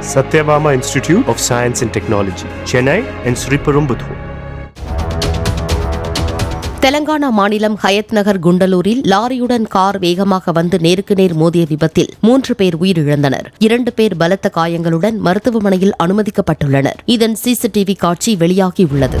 Satyabama Institute of Science and Technology, Chennai and Sriperumbudur. Telangana மாநிலம் Hayat நகர் குண்டலூரில் லாரியுடன் car வேகமாக வந்து நேருக்கு நேர் மோதிய விபத்தில் மூன்று பேர் உயிரிழந்தனர். இரண்டு பேர் பலத்த காயங்களுடன் மருத்துவமனையில் அனுமதிக்கப்பட்டுள்ளனர். இதன் சிசிடிவி காட்சி வெளியாகியுள்ளது.